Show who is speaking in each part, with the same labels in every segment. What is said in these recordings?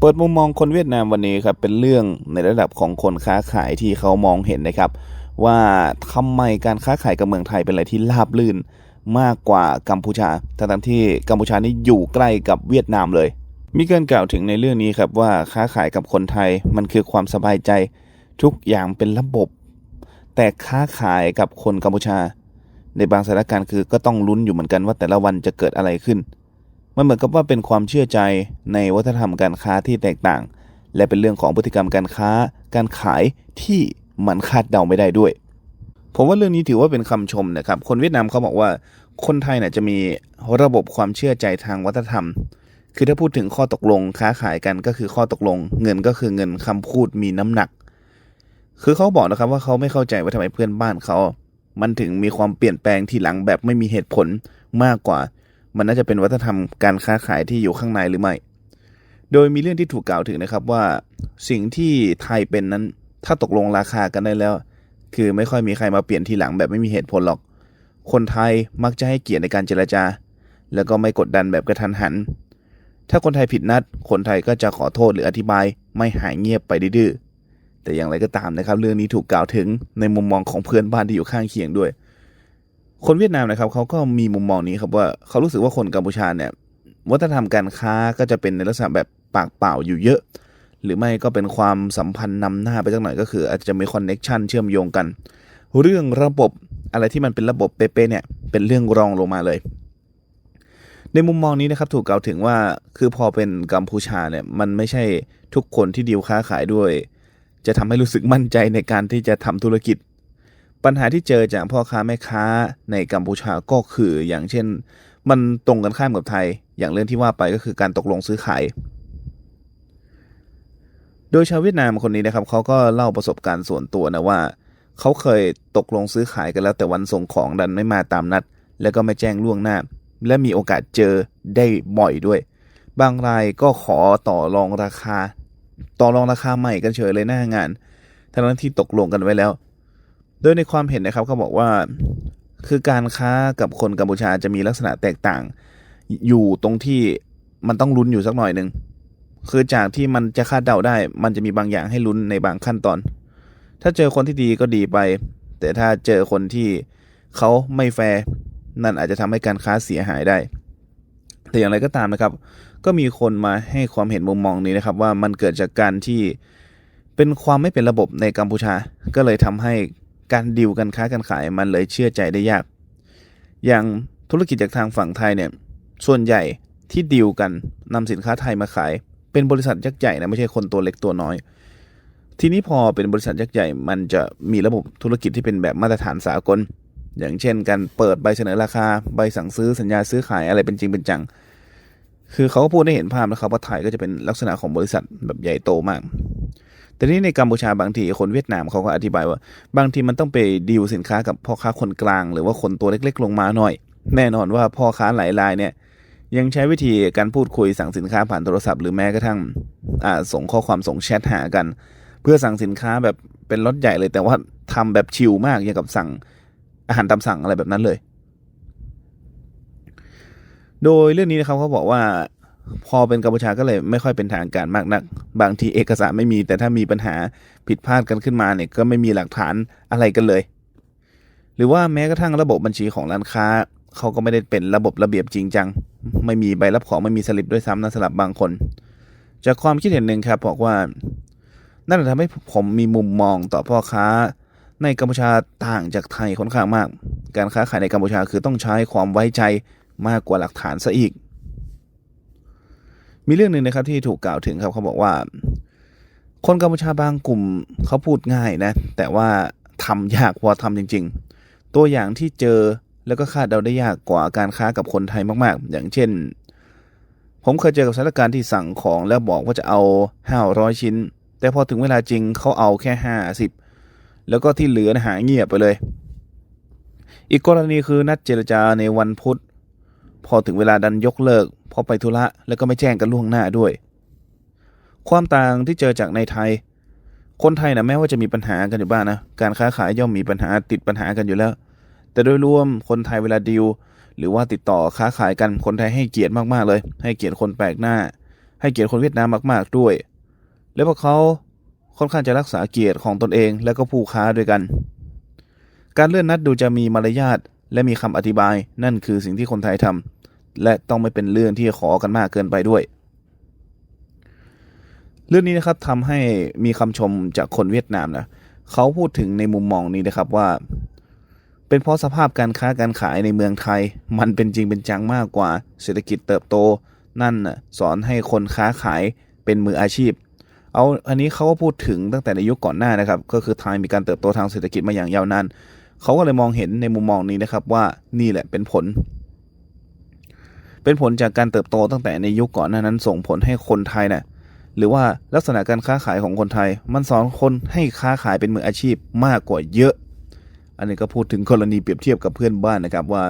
Speaker 1: เปิดมุมมองคนเวียดนามวันนี้ครับเป็นเรื่องในระดับของคนค้าขายที่เขามองเห็นนะครับ ว่าทำไมการค้าขายกับเมืองไทยเป็นอะไรที่ราบลื่นมากกว่ากัมพูชาทั้งที่กัมพูชานี่อยู่ใกล้กับเวียดนามเลย มีการกล่าวถึงในเรื่องนี้ครับว่าค้าขายกับคนไทยมันคือความสบายใจทุกอย่างเป็นระบบ แต่ค้าขายกับคนกัมพูชา ในบางสถานการณ์คือก็ต้องลุ้นอยู่เหมือนกันว่าแต่ละวันจะเกิดอะไรขึ้น มันเหมือนกับว่าเป็นความเชื่อใจในวัฒนธรรมการค้าที่แตกต่าง และเป็นเรื่องของพฤติกรรมการค้า การขายที่มันคาดเดาไม่ได้ด้วย ผมว่าเรื่องนี้ถือว่าเป็นคำชมนะครับ คนเวียดนามเขาบอกว่าคนไทยเนี่ยจะมีระบบความเชื่อใจทางวัฒนธรรม คือถ้าพูดถึงข้อตกลงค้าขายกันก็คือข้อตกลง เงินก็คือเงินคำพูดมีน้ำหนัก คือเขาบอกนะครับว่าเขาไม่เข้าใจว่าทำไมเพื่อนบ้านเขา มันถึงมีความเปลี่ยนแปลงทีหลังแบบไม่มีเหตุผลมากกว่า มันน่าจะเป็นวัฒนธรรมการค้าขายที่อยู่ข้างในหรือไม่ โดยมีเรื่องที่ถูกกล่าวถึงนะครับว่า สิ่งที่ไทยเป็นนั้น ถ้าตกลงราคากันได้แล้ว คือไม่ค่อยมีใครมาเปลี่ยนทีหลังแบบไม่มีเหตุผลหรอก คนไทยมักจะให้เกียรติในการเจรจา แล้วก็ไม่กดดันแบบกระทันหัน ถ้าคนไทยผิดนัด คนไทยก็จะขอโทษหรืออธิบาย ไม่หายเงียบไปดื้อแต่อย่างไรก็ตามนะครับ เรื่องนี้ถูกกล่าวถึงในมุมมองของเพื่อนบ้านที่อยู่ข้างเคียงด้วย คนเวียดนามนะครับเขาก็มีมุมมองนี้ครับว่าเขารู้สึกว่าคนกัมพูชาเนี่ยวัฒนธรรมการค้าก็จะเป็นในลักษณะแบบปากเปล่าอยู่เยอะ หรือไม่ก็เป็นความสัมพันธ์นำหน้าไปสักหน่อยก็คือ อาจจะมีคอนเน็ชันเชื่อมโยงกัน เรื่องระบบอะไรที่มันเป็นระบบเป๊ะๆเนี่ยเป็นเรื่องรองลงมาเลย ในมุมมองนี้นะครับถูกกล่าวถึงว่าคือพอเป็นกัมพูชาเนี่ยมันไม่ใช่ทุกคนที่ดีลค้าขายด้วย จะทำให้รู้สึกมั่นใจในการที่จะทำธุรกิจ ปัญหาที่เจอจากพ่อค้าแม่ค้าในกัมพูชาก็คืออย่างเช่น มันตรงกันข้ามกับไทย อย่างเรื่องที่ว่าไปก็คือการตกลงซื้อขายโดยชาวเวียดนามคนนี้นะครับเขาก็เล่าประสบการณ์ส่วนตัวนะว่าเขาเคยตกลงซื้อขายกันแล้วแต่วันส่งของดันไม่มาตามนัด แล้วก็ไม่แจ้งล่วงหน้า และมีโอกาสเจอได้บ่อยด้วย บางรายก็ขอต่อรองราคา ต่อรองราคาใหม่กันเฉยเลยหน้างานทั้งที่ตกลงกันไว้แล้ว โดยในความเห็นนะครับเขาบอกว่า คือการค้ากับคนกัมพูชาจะมีลักษณะแตกต่าง อยู่ตรงที่มันต้องลุ้นอยู่สักหน่อยหนึ่งคือจากที่มันจะคาดเดาได้ มันจะมีบางอย่างให้ลุ้นในบางขั้นตอน ถ้าเจอคนที่ดีก็ดีไป แต่ถ้าเจอคนที่เขาไม่แฟร์นั่นอาจจะทำให้การค้าเสียหายได้ แต่อย่างไรก็ตามนะครับ ก็มีคนมาให้ความเห็นมุมมองนี้นะครับ ว่ามันเกิดจากการที่เป็นความไม่เป็นระบบในกัมพูชา ก็เลยทำให้ การดิวกันค้ากันขายมันเลยเชื่อใจได้ยาก อย่างธุรกิจจากทางฝั่งไทยเนี่ยส่วนใหญ่ที่ดิวกันนำสินค้าไทยมาขาย เป็นบริษัทยักษ์ใหญ่นะไม่ใช่คนตัวเล็กตัวน้อย ทีนี้พอเป็นบริษัทยักษ์ใหญ่ มันจะมีระบบธุรกิจที่เป็นแบบมาตรฐานสากล อย่างเช่น การเปิดใบเสนอราคาใบสั่งซื้อสัญญาซื้อขายอะไรเป็นจริงเป็นจัง คือเขาก็พูดให้เห็นภาพนะครับว่าไทยก็จะเป็นลักษณะของบริษัทแบบใหญ่โตมาก แต่นี่ในกัมพูชาบางทีคนเวียดนามเขาก็อธิบายว่า บางทีมันต้องไปดีลสินค้ากับพ่อค้าคนกลาง หรือว่าคนตัวเล็ก ๆ ลงมาหน่อย แน่นอนว่าพ่อค้าหลายรายเนี่ยยังใช้วิธีการพูดคุยสั่งสินค้าผ่านโทรศัพท์หรือแม้กระทั่งส่งข้อความส่งแชทหากัน เพื่อสั่งสินค้าแบบเป็นรถใหญ่เลยแต่ว่าทำแบบชิลมากอย่างกับสั่งอาหารตามสั่งอะไรแบบนั้นเลย โดยเรื่องนี้นะครับเขาบอกว่า พอเป็นกัมพูชาก็เลยไม่ค่อยเป็นทางการมากนัก บางทีเอกสารไม่มี แต่ถ้ามีปัญหาผิดพลาดกันขึ้นมาเนี่ยก็ไม่มีหลักฐานอะไรกันเลย หรือว่าแม้กระทั่งระบบบัญชีของร้านค้าเขาก็ไม่ได้เป็นระบบระเบียบจริงจัง ไม่มีใบรับของไม่มีสลิปด้วยซ้ำนะสำหรับบางคน จากความคิดเห็นหนึ่งครับบอกว่านั่นทำให้ผมมีมุมมองต่อพ่อค้า ในกัมพูชาต่างจากไทยค่อนข้างมาก การค้าขายในกัมพูชาคือต้องใช้ความไว้ใจมากกว่าหลักฐานซะอีก มีเรื่องหนึ่งนะครับที่ถูกกล่าวถึงครับเขาบอกว่า คนกัมพูชาบางกลุ่มเขาพูดง่ายนะ แต่ว่าทำยากพอทำจริง ๆ ตัวอย่างที่เจอแล้วก็คาดเดาได้ยากกว่าการค้ากับคนไทยมาก ๆ อย่างเช่น ผมเคยเจอกับสถานการณ์ที่สั่งของแล้วบอกว่าจะเอาห้าร้อยชิ้น แต่พอถึงเวลาจริงเขาเอาแค่ห้าสิบแล้วก็ที่เหลือนะหายเงียบไปเลย อีกกรณีคือนัดเจรจาในวันพุธ พอถึงเวลาดันยกเลิกเพราะไปธุระแล้วก็ไม่แจ้งกันล่วงหน้าด้วย ความต่างที่เจอจากในไทย คนไทยนะแม้ว่าจะมีปัญหากันอยู่บ้างนะการค้าขายย่อมมีปัญหาติดปัญหากันอยู่แล้ว แต่โดยรวมคนไทยเวลาดีลหรือว่าติดต่อค้าขายกันคนไทยให้เกียรติมากๆเลย ให้เกียรติคนแปลกหน้า ให้เกียรติคนเวียดนามมาก ๆด้วย และพวกเขาค่อนข้างจะรักษาเกียรติของตนเองและก็ผู้ค้าด้วยกัน การเลื่อนนัดดูจะมีมารยาท และมีคำอธิบายนั่นคือสิ่งที่คนไทยทำและต้องไม่เป็นเรื่องที่ขอกันมากเกินไปด้วย เรื่องนี้นะครับทำให้มีคำชมจากคนเวียดนามนะเขาพูดถึงในมุมมองนี้นะครับว่า เป็นเพราะสภาพการค้าการขายในเมืองไทย มันเป็นจริงเป็นจังมากกว่า เศรษฐกิจเติบโต นั่นสอนให้คนค้าขายเป็นมืออาชีพเอาอันนี้เขาก็พูดถึงตั้งแต่ในยุคก่อนหน้านะครับ ก็คือไทยมีการเติบโตทางเศรษฐกิจมาอย่างยาวนาน เขาก็เลยมองเห็นในมุมมองนี้นะครับว่านี่แหละเป็นผล เป็นผลจากการเติบโตตั้งแต่ในยุคก่อนหน้านั้นส่งผลให้คนไทยน่ะหรือว่าลักษณะการค้าขายของคนไทย มันสอนคนให้ค้าขายเป็นมืออาชีพมากกว่าเยอะ อันนี้ก็พูดถึงกรณีเปรียบเทียบกับเพื่อนบ้านนะครับว่า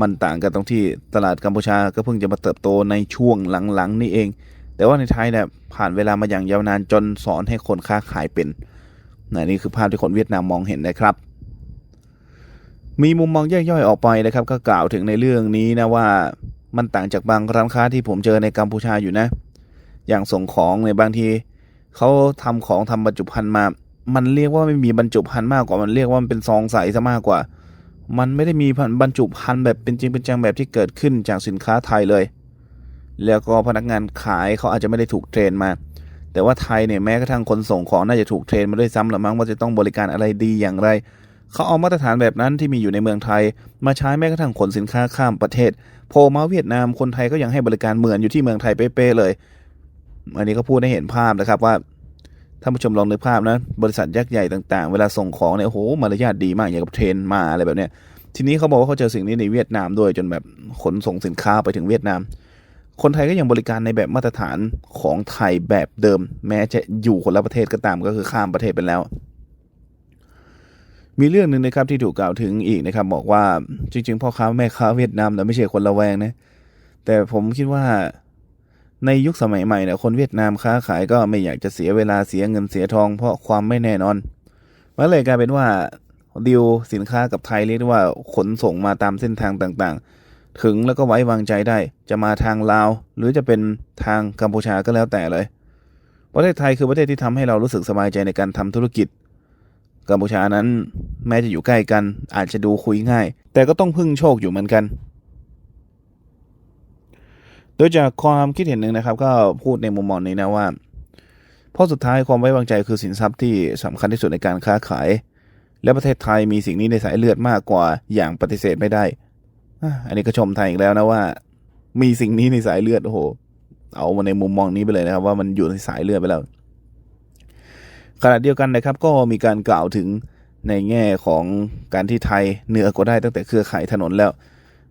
Speaker 1: มันต่างกันตรงที่ตลาดกัมพูชาก็เพิ่งจะมาเติบโตในช่วงหลังๆนี่เอง แต่ว่าในไทยเนี่ยผ่านเวลามาอย่างยาวนานจนสอนให้คนค้าขายเป็นนนี่คือภาพที่คนเวียดนามมองเห็นนะครับ มีมุมมองแยกย่อยออกไปนะครับ ก็กล่าวถึงในเรื่องนี้นะว่ามันต่างจากบางร้านค้าที่ผมเจอในกัมพูชาอยู่นะ อย่างส่งของในบางทีเขาทำของทำบรรจุภัณฑ์มา มันเรียกว่าไม่มีบรรจุภัณฑ์มากกว่ามันเรียกว่ามันเป็นซองใสซะมากกว่า มันไม่ได้มีบรรจุภัณฑ์แบบเป็นจริงเป็นจังแบบที่เกิดขึ้นจากสินค้าไทยเลย แล้วก็พนักงานขายเขาอาจจะไม่ได้ถูกเทรนมา แต่ว่าไทยเนี่ยแม้กระทั่งคนส่งของน่าจะถูกเทรนมาด้วยซ้ำหรือมั้งว่าจะต้องบริการอะไรดีอย่างไร เขาเอามาตรฐานแบบนั้นที่มีอยู่ในเมืองไทย มาใช้แม้กระทั่งขนสินค้าข้ามประเทศโผล่มาเวียดนามคนไทยก็ยังให้บริการเหมือนอยู่ที่เมืองไทยเป๊ะเลย อันนี้ก็พูดให้เห็นภาพนะครับว่าท่านผู้ชมลองนึกภาพนะบริษัทยักษ์ใหญ่ต่างๆ เวลาส่งของเนี่ยโอ้โหมารยาทดีมากอย่างกับเทรนมาอะไรแบบเนี้ยทีนี้เขาบอกว่าเขาเจอสิ่งนี้ในเวียดนามด้วยจนแบบขนส่งสินค้าไปถึงเวียดนาม คนไทยก็ยังบริการในแบบมาตรฐานของไทยแบบเดิม แม้จะอยู่คนละประเทศก็ตามก็คือข้ามประเทศไปแล้ว มีเรื่องหนึ่งนะครับที่ถูกกล่าวถึงอีกนะครับ บอกว่าจริง ๆ พ่อค้าแม่ค้าเวียดนามเนี่ไม่ใช่คนละแวงนะแต่ผมคิดว่าในยุคสมัยใหม่เนี่ยคนเวียดนามค้าขายก็ไม่อยากจะเสียเวลาเสียเงินเสียทอง เพราะความไม่แน่นอนมันเลยกลายเป็นว่าดีลสินค้ากับไทยเรียกว่าขนส่งมาตามเส้นทางต่างๆ ถึงแล้วก็ไว้วางใจได้ จะมาทางลาว หรือจะเป็นทางกัมพูชาก็แล้วแต่เลย ประเทศไทยคือประเทศที่ทำให้เรารู้สึกสบายใจในการทำธุรกิจ กัมพูชานั้น แม้จะอยู่ใกล้กัน อาจจะดูคุยง่าย แต่ก็ต้องพึ่งโชคอยู่เหมือนกัน โดยจากความคิดเห็นหนึ่งนะครับ ก็พูดในมุมมองนี้นะว่าเพราะสุดท้ายความไว้วางใจคือสินทรัพย์ที่สำคัญที่สุดในการค้าขาย และประเทศไทยมีสิ่งนี้ในสายเลือดมากกว่าอย่างปฏิเสธไม่ได้ อันนี้ก็ชมไทยอีกแล้วนะว่า มีสิ่งนี้ในสายเลือดโอ้โหเอามาในมุมมองนี้ไปเลยนะครับ ว่ามันอยู่ในสายเลือดไปแล้ว ขณะเดียวกันนะครับก็มีการกล่าวถึงในแง่ของการที่ไทยเหนือกว่าได้ตั้งแต่เครือข่ายถนนแล้ว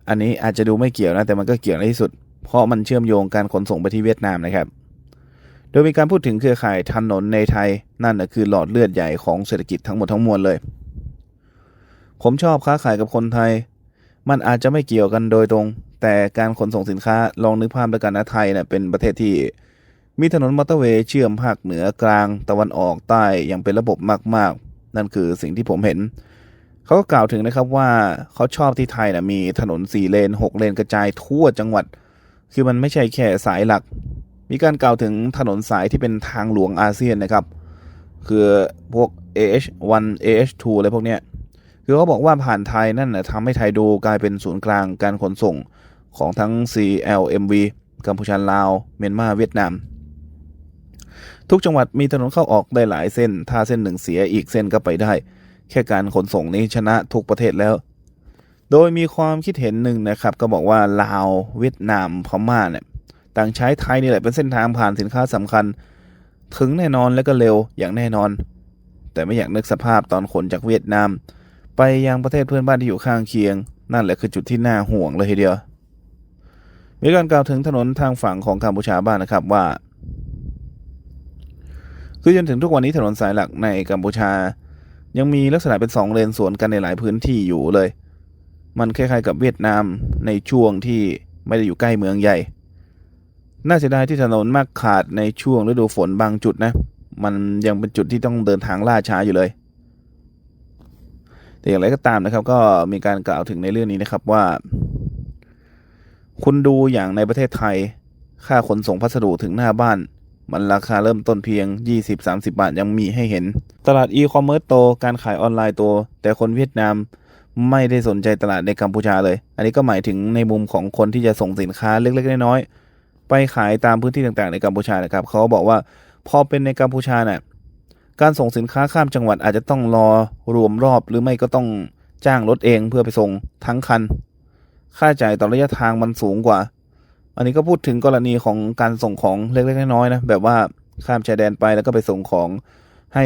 Speaker 1: อันนี้อาจจะดูไม่เกี่ยวนะแต่มันก็เกี่ยวในที่สุด เพราะมันเชื่อมโยงการขนส่งไปที่เวียดนามนะครับ โดยมีการพูดถึงเครือข่ายถนนในไทยนั่นนะคือหลอดเลือดใหญ่ของเศรษฐกิจทั้งหมดทั้งมวลเลย ผมชอบค้าขายกับคนไทย มันอาจจะไม่เกี่ยวกันโดยตรง แต่การขนส่งสินค้าลองนึกภาพด้วยกันนะไทยเนะ่ยเป็นประเทศที่ มีถนนมอเตอร์เวย์เชื่อมภาคเหนือกลางตะวันออกใต้อย่างเป็นระบบมากๆ นั่นคือสิ่งที่ผมเห็น เขาก็กล่าวถึงนะครับว่าเขาชอบที่ไทยนะมีถนนสี่เลนหกเลนกระจายทั่วจังหวัด คือมันไม่ใช่แค่สายหลัก มีการกล่าวถึงถนนสายที่เป็นทางหลวงอาเซียนนะครับ คือพวก AH1 AH2 อะไรพวกเนี้ยคือเขาบอกว่าผ่านไทยนั่นนะทำให้ไทยดูกลายเป็นศูนย์กลางการขนส่งของทั้ง CLMV กัมพูชาลาว เมียนมาเวียดนาม ทุกจังหวัดมีถนนเข้าออกได้หลายเส้น ถ้าเส้นหนึ่งเสียอีกเส้นก็ไปได้ แค่การขนส่งนี้ชนะทุกประเทศแล้ว โดยมีความคิดเห็นหนึ่งนะครับ ก็บอกว่าลาวเวียดนามพม่าเนี่ยต่างใช้ไทยนี่แหละเป็นเส้นทางผ่านสินค้าสำคัญ ถึงแน่นอนและก็เร็วอย่างแน่นอน แต่ไม่อยากนึกสภาพตอนขนจากเวียดนาม ไปยังประเทศเพื่อนบ้านที่อยู่ข้างเคียง นั่นแหละคือจุดที่น่าห่วงเลยทีเดียวมีการกล่าวถึงถนนทางฝั่งของกัมพูชาบ้างนะครับว่า คือจนถึงทุกวันนี้ถนนสายหลักในกัมพูชา ยังมีลักษณะเป็นสองเลนสวนกันในหลายพื้นที่อยู่เลย มันคล้ายๆกับเวียดนามในช่วงที่ไม่ได้อยู่ใกล้เมืองใหญ่ น่าเสียดายที่ถนนมากขาดในช่วงฤดูฝนบางจุดนะ มันยังเป็นจุดที่ต้องเดินทางล่าช้าอยู่เลย แต่อย่างไรก็ตามนะครับ ก็มีการกล่าวถึงในเรื่องนี้นะครับว่า คุณดูอย่างในประเทศไทย ค่าขนส่งพัสดุถึงหน้าบ้าน มันราคาเริ่มต้นเพียง 20-30 บาทยังมีให้เห็น ตลาดอีคอมเมิร์ซโต การขายออนไลน์โต แต่คนเวียดนามไม่ได้สนใจตลาดในกัมพูชาเลย อันนี้ก็หมายถึงในมุมของคนที่จะส่งสินค้าเล็กๆน้อยๆไปขายตามพื้นที่ต่างๆในกัมพูชานะครับ เขาบอกว่าพอเป็นในกัมพูชาเนี่ยการส่งสินค้าข้ามจังหวัดอาจจะต้องรอรวมรอบ หรือไม่ก็ต้องจ้างรถเองเพื่อไปส่งทั้งคัน ค่าใช้จ่ายต่อระยะทางมันสูงกว่า อันนี้ก็พูดถึงกรณีของการส่งของเล็กๆน้อยๆนะแบบว่าข้ามชายแดนไปแล้วก็ไปส่งของให้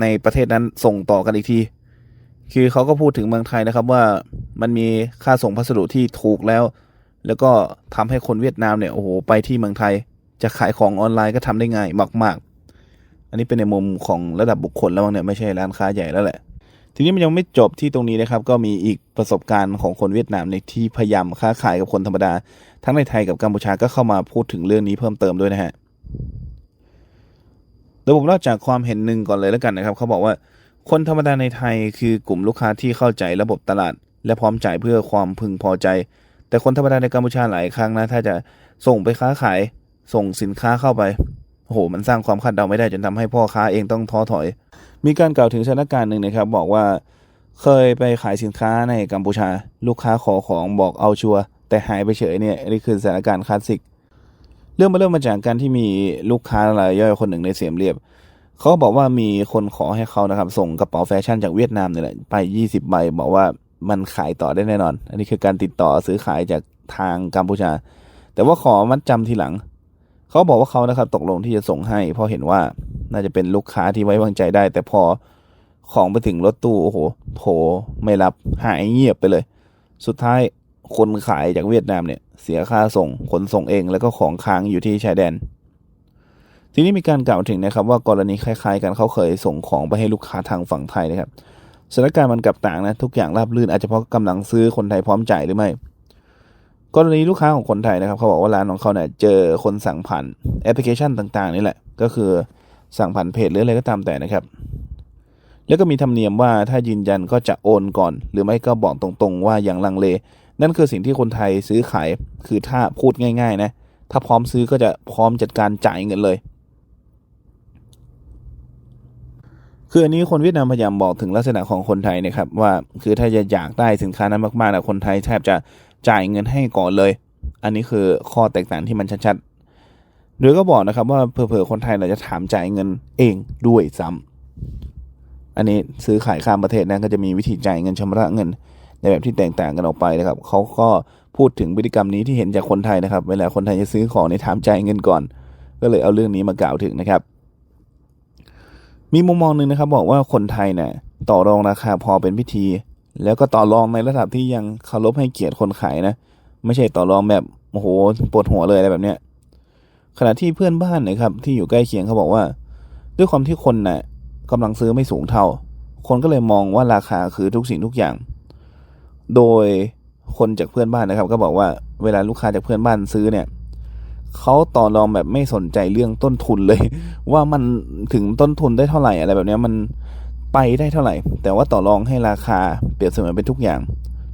Speaker 1: ในประเทศนั้นส่งต่อกันอีกที คือเขาก็พูดถึงเมืองไทยนะครับว่ามันมีค่าส่งพัสดุที่ถูกแล้ว แล้วก็ทำให้คนเวียดนามเนี่ยโอ้โหไปที่เมืองไทย จะขายของออนไลน์ก็ทำได้ง่ายมาก ๆ อันนี้เป็นในมุมของระดับบุคคลแล้วเนี่ยไม่ใช่ร้านค้าใหญ่แล้วแหละ ทีนี้มันยังไม่จบที่ตรงนี้นะครับ ก็มีอีกประสบการณ์ของคนเวียดนามในที่พยายามค้าขายกับคนธรรมดา ทั้งในไทยกับกัมพูชาก็เข้ามาพูดถึงเรื่องนี้เพิ่มเติมด้วยนะฮะเดี๋ยผมเล่าจากความเห็นหนึ่งก่อนเลยแล้วกันนะครับ เขาบอกว่าคนธรรมดาในไทยคือกลุ่มลูกค้าที่เข้าใจระบบตลาด และพร้อมจ่ายเพื่อความพึงพอใจ แต่คนธรรมดาในกัมพูชาหลายครั้งนะถ้าจะส่งไปค้าขายส่งสินค้าเข้าไปโอ้โหมันสร้างความคาดเดาไม่ได้จนทำให้พ่อค้าเองต้องท้อถอย มีการกล่าวถึงสถานการณ์หนึ่งนะครับ บอกว่าเคยไปขายสินค้าในกัมพูชา ลูกค้าขอของบอกเอาชัวแต่หายไปเฉยเนี่ยนี่คือสถานการณ์คลาสสิก เรื่องมาเริ่มมาจากการที่มีลูกค้ารายย่อยคนหนึ่งในเสียมเรียบเขาบอกว่ามีคนขอให้เขานะครับ ส่งกระเป๋าแฟชั่นจากเวียดนามเนี่ยแหละไป 20 ใบ บอกว่ามันขายต่อได้แน่นอน อันนี้คือการติดต่อซื้อขายจากทางกัมพูชา แต่ว่าขอมัดจำทีหลัง เขาบอกว่าเขานะครับตกลงที่จะส่งให้ เพราะเห็นว่าน่าจะเป็นลูกค้าที่ไว้วางใจได้ แต่พอของไปถึงรถตู้โอ้โหโถไม่รับหายเงียบไปเลย สุดท้ายคนขายจากเวียดนามเนี่ย เสียค่าส่งขนส่งเองแล้วก็ของค้างอยู่ที่ชายแดน ทีนี้มีการกล่าวถึงนะครับ ว่ากรณีคล้ายๆ กันเขาเคยส่งของไปให้ลูกค้าทางฝั่งไทยนะครับสถานการณ์มันกลับต่างนะทุกอย่างราบรื่นอาจจะเพราะกำลังซื้อคนไทยพร้อมจ่ายหรือไม่ กรณีลูกค้าของคนไทยนะครับ เขาบอกว่าร้านของเขาเนี่ยเจอคนสั่งผ่านแอปพลิเคชันต่าง ๆ นี่แหละ ก็คือสั่งผ่านเพจหรืออะไรก็ตามแต่นะครับ แล้วก็มีธรรมเนียมว่าถ้ายืนยันก็จะโอนก่อน หรือไม่ก็บอกตรงๆ ว่าอย่างลังเล นั่นคือสิ่งที่คนไทยซื้อขายคือถ้าพูดง่ายๆนะถ้าพร้อมซื้อก็จะพร้อมจัดการจ่ายเงินเลยคืออันนี้คนเวียดนามพยายามบอกถึงลักษณะของคนไทยนะครับว่าคือถ้าจะอยากได้สินค้านั้นมากๆนะคนไทยแทบจะ จ่ายเงินให้ก่อนเลย อันนี้คือข้อแตกต่างที่มันชัดๆโดยก็บอกนะครับว่าเผื่อๆคนไทยเราจะถามจ่ายเงินเองด้วยซ้ำอันนี้ซื้อขายข้ามประเทศนะก็จะมีวิธีจ่ายเงินชำระเงิน ในแบบที่แตกต่างกันออกไปนะครับเขาก็พูดถึงพฤติกรรมนี้ที่เห็นจากคนไทยนะครับ เวลาคนไทยจะซื้อของในถามจ่ายเงินก่อน ก็เลยเอาเรื่องนี้มากล่าวถึงนะครับ มีมุมมองหนึ่งนะครับ บอกว่าคนไทยเนี่ยต่อรองราคาพอเป็นพิธี แล้วก็ต่อรองในระดับที่ยังเคารพให้เกียรติคนขายนะ ไม่ใช่ต่อรองแบบโอ้โหปวดหัวเลยอะไรแบบเนี้ยขณะที่เพื่อนบ้านนะครับที่อยู่ใกล้เคียงเขาบอกว่า ด้วยความที่คนน่ะกำลังซื้อไม่สูงเท่า คนก็เลยมองว่าราคาคือทุกสิ่งทุกอย่าง โดยคนจากเพื่อนบ้านนะครับ ก็บอกว่าเวลาลูกค้าจากเพื่อนบ้านซื้อเนี่ยเขาต่อรองแบบไม่สนใจเรื่องต้นทุนเลย ว่ามันถึงต้นทุนได้เท่าไหร่อะไรแบบเนี้ยมัน ไปได้เท่าไหร่ แต่ว่าต่อรองให้ราคาเปรียบเสมือนเป็นทุกอย่าง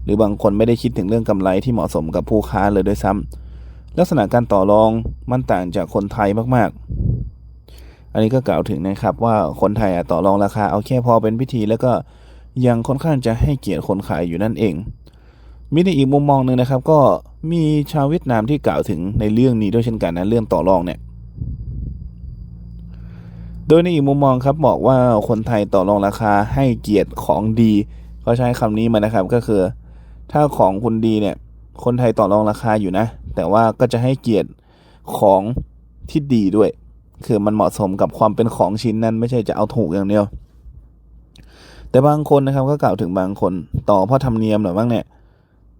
Speaker 1: หรือบางคนไม่ได้คิดถึงเรื่องกำไรที่เหมาะสมกับผู้ค้าเลยด้วยซ้ำลักษณะการต่อรองมันต่างจากคนไทยมากๆ อันนี้ก็กล่าวถึงนะครับว่าคนไทยอะต่อรองราคาเอาแค่พอเป็นพิธีแล้วก็ยังค่อนข้างจะให้เกียรติคนขายอยู่นั่นเอง มีในอีกมุมมองหนึ่งนะครับ ก็มีชาวเวียดนามที่กล่าวถึงในเรื่องนี้ด้วยเช่นกันนะเรื่องต่อรองเนี่ย โดยในอีกมุมมองครับบอกว่าคนไทยต่อรองราคาให้เกียรติของดีเขาใช้คำนี้มานะครับก็คือ ถ้าของคุณดีเนี่ย คนไทยต่อรองราคาอยู่นะ แต่ว่าก็จะให้เกียรติของที่ดีด้วย คือมันเหมาะสมกับความเป็นของชิ้นนั้น ไม่ใช่จะเอาถูกอย่างเดียว แต่บางคนนะครับก็กล่าวถึงบางคนต่อเพราะธรรมเนียมหรือบ้างเนี่ย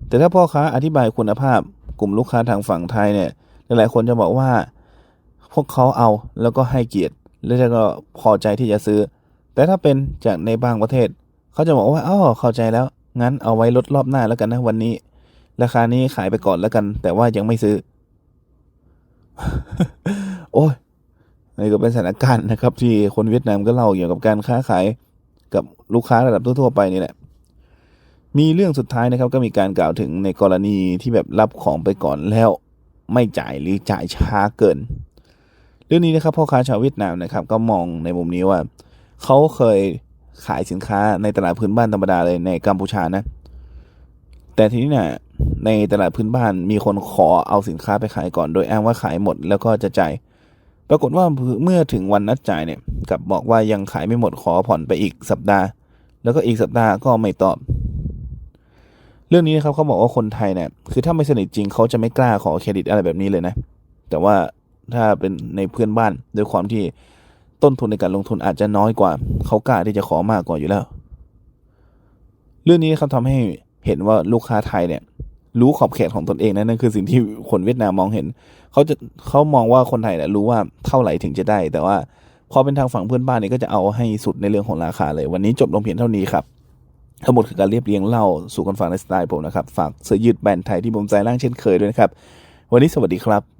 Speaker 1: แต่ถ้าพ่อค้าอธิบายคุณภาพ กลุ่มลูกค้าทางฝั่งไทยเนี่ย หลายๆคนจะบอกว่า พวกเขาเอาแล้วก็ให้เกียรติ แล้วก็พอใจที่จะซื้อ แต่ถ้าเป็นจากในบางประเทศ เขาจะบอกว่าอ๋อเข้าใจแล้ว งั้นเอาไว้ลดรอบหน้าแล้วกันนะวันนี้ ราคานี้ขายไปก่อนแล้วกัน แต่ว่ายังไม่ซื้อ โอ้ยนี่ก็เป็นสถานการณ์นะครับ ที่คนเวียดนามก็เล่าเกี่ยวกับการค้าขายกับลูกค้าระดับทั่วๆไปนี่แหละ มีเรื่องสุดท้ายนะครับก็มีการกล่าวถึงในกรณีที่แบบรับของไปก่อนแล้ว ไม่จ่ายหรือจ่ายช้าเกิน เรื่องนี้นะครับพ่อค้าชาวเวียดนามนะครับก็มองในมุมนี้ว่าเขาเคยขายสินค้าในตลาดพื้นบ้านธรรมดาเลยในกัมพูชานะ แต่ทีนี้เนี่ยในตลาดพื้นบ้านมีคนขอเอาสินค้าไปขายก่อน โดยอ้างว่าขายหมดแล้วก็จะจ่าย ปรากฏว่าเมื่อถึงวันนัดจ่ายเนี่ยกลับบอกว่ายังขายไม่หมดขอผ่อนไปอีกสัปดาห์ แล้วก็อีกสัปดาห์ก็ไม่ตอบ เรื่องนี้นะครับเขาบอกว่าคนไทยเนี่ยคือถ้าไม่สนิทจริงเขาจะไม่กล้าขอเครดิตอะไรแบบนี้เลยนะ แต่ว่า ถ้าเป็นในเพื่อนบ้านด้วยความที่ต้นทุนในการลงทุนอาจจะน้อยกว่า เขากล้าที่จะขอมากกว่าอยู่แล้ว เรื่องนี้เขาทำให้เห็นว่าลูกค้าไทยเนี่ย รู้ขอบเขตของตนเองนะนั่นคือสิ่งที่คนเวียดนามมองเห็น เขาจะเขามองว่าคนไทยเนี่ยรู้ว่าเท่าไหร่ถึงจะได้ แต่ว่าพอเป็นทางฝั่งเพื่อนบ้านเนี่ยก็จะเอาให้สุดในเรื่องของราคาเลย วันนี้จบลงเพียงเท่านี้ครับทั้งหมดคือการเรียบเรียงเล่าสู่กันฟังในสไตล์ผมนะครับ ฝากเสื้อยืดแบรนด์ไทยที่ผมใจร่างเช่นเคยด้วยนะครับ วันนี้สวัสดีครับ